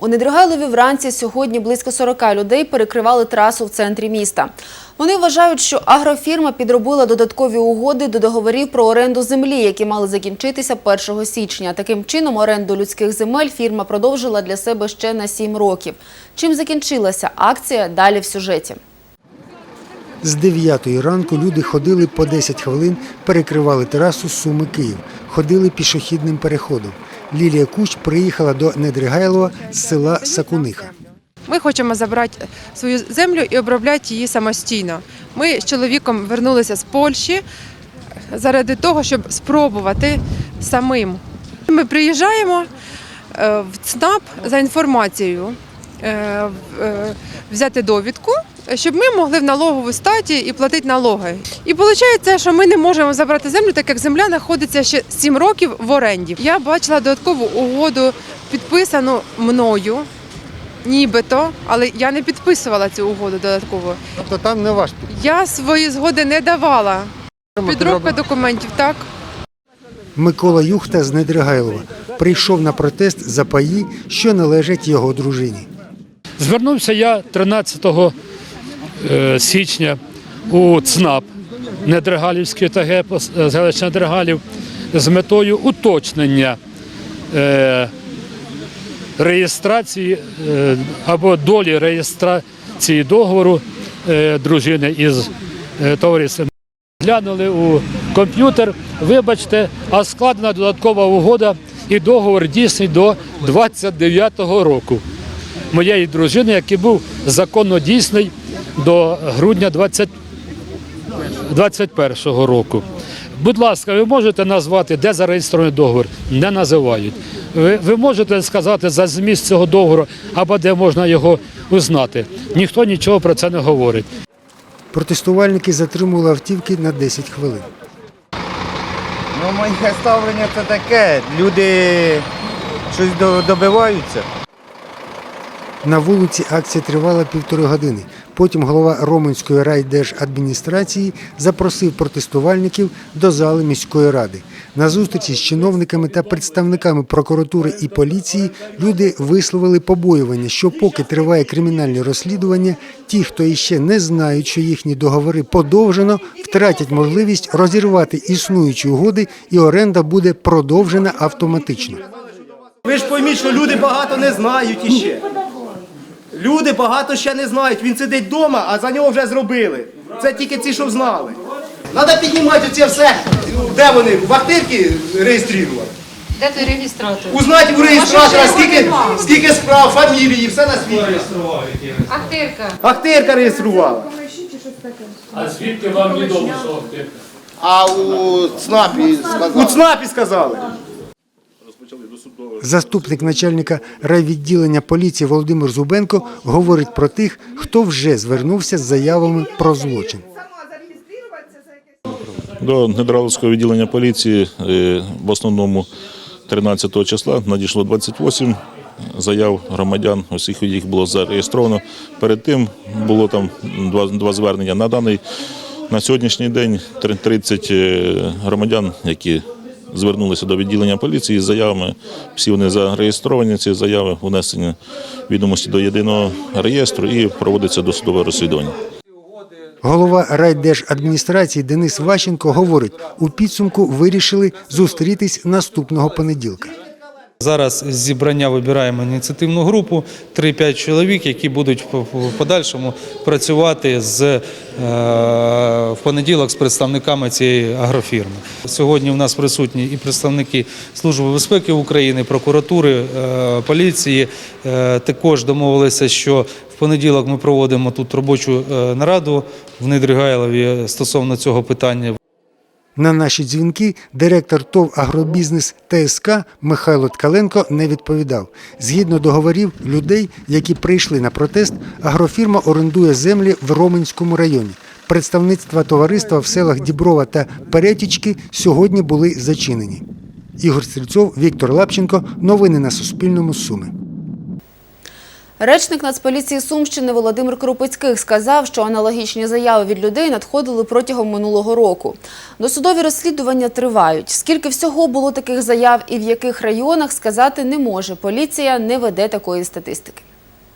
У Недригайлові вранці сьогодні близько 40 людей перекривали трасу в центрі міста. Вони вважають, що агрофірма підробила додаткові угоди до договорів про оренду землі, які мали закінчитися 1 січня. Таким чином, оренду людських земель фірма продовжила для себе ще на 7 років. Чим закінчилася акція? Далі в сюжеті. З 9 ранку люди ходили по 10 хвилин, перекривали терасу Суми Київ, ходили пішохідним переходом. Лілія Кущ приїхала до Недригайлова з села Сакуниха. Ми хочемо забрати свою землю і обробляти її самостійно. Ми з чоловіком вернулися з Польщі заради того, щоб спробувати самим. Ми приїжджаємо е, в ЦНАП за інформацією е, е, взяти довідку, щоб ми могли в налогову статі і платити налоги. І виходить, що ми не можемо забрати землю, так як земля знаходиться ще 7 років в оренді. Я бачила додаткову угоду, підписану мною Нібито, але я не підписувала цю угоду додатково. Тобто там не ваш підпис. Я свої згоди не давала. Підробка документів, так. Микола Юхта з Недригайлова прийшов на протест за паї, що належать його дружині. Звернувся я 13 е, січня у ЦНАП Недригалівської ТГ пос- селища Недригалів з метою уточнення е, реєстрації е, або долі реєстрації договору е, дружини із е, товариством. Глянули у комп'ютер, вибачте, а складена додаткова угода і договор дійсний до 29-го року моєї дружини, який був законно дійсний до грудня 20 21-го року. Будь ласка, ви можете назвати, де зареєстрований договор? Не називають. Ви, ви можете сказати за зміст цього договору або де можна його узнати. Ніхто нічого про це не говорить. Протестувальники затримували автівки на 10 хвилин. Ну, моє ставлення це таке. Люди щось добиваються. На вулиці акція тривала півтори години. Потім голова Роменської райдержадміністрації запросив протестувальників до зали міської ради. На зустрічі з чиновниками та представниками прокуратури і поліції люди висловили побоювання, що поки триває кримінальне розслідування, ті, хто іще не знають, що їхні договори подовжено, втратять можливість розірвати існуючі угоди, і оренда буде продовжена автоматично. Ви ж пойміть, що люди багато не знають іще. Люди багато ще не знають. Він сидить вдома, а за нього вже зробили. Це тільки ці, що знали. Треба піднімати оце все. Де вони? Вахтирки реєструвати. Де той реєстратор? Узнати у реєстратора, скільки, скільки справ, фамілії, все на світі. Ахтирка. Ахтирка реєструвала. А звідки вам відомо, що А у ЦНАПі У. ЦНАПі сказали. Заступник начальника райвідділення поліції Володимир Зубенко говорить про тих, хто вже звернувся з заявами про злочин. До Недораловського відділення поліції е, в основному 13 числа надійшло 28 заяв громадян, усіх їх було зареєстровано. Перед тим було там два, два звернення. На даний на сьогоднішній день три- 30 е, громадян, які звернулися до відділення поліції з заявами. Всі вони зареєстровані, ці заяви внесені відомості до єдиного реєстру і проводиться досудове розслідування. Голова райдержадміністрації Денис Ващенко говорить, у підсумку вирішили зустрітись наступного понеділка. Зараз з зібрання вибираємо ініціативну групу 3-5 чоловік, які будуть в в подальшому працювати з е, в понеділок з представниками цієї агрофірми. Сьогодні у нас присутні і представники Служби безпеки України, прокуратури, е, поліції. Е, Також домовилися, що в понеділок ми проводимо тут робочу нараду в Недригайлові стосовно цього питання. На наші дзвінки директор ТОВ «Агробізнес ТСК» Михайло Ткаленко не відповідав. Згідно договорів людей, які прийшли на протест, агрофірма орендує землі в Роменському районі. Представництва товариства в селах Діброва та Перетічки сьогодні були зачинені. Ігор Стрільцов, Віктор Лапченко. Новини на Суспільному. Суми. Речник Нацполіції Сумщини Володимир Крупицьких сказав, що аналогічні заяви від людей надходили протягом минулого року. Досудові розслідування тривають. Скільки всього було таких заяв і в яких районах сказати не може. Поліція не веде такої статистики.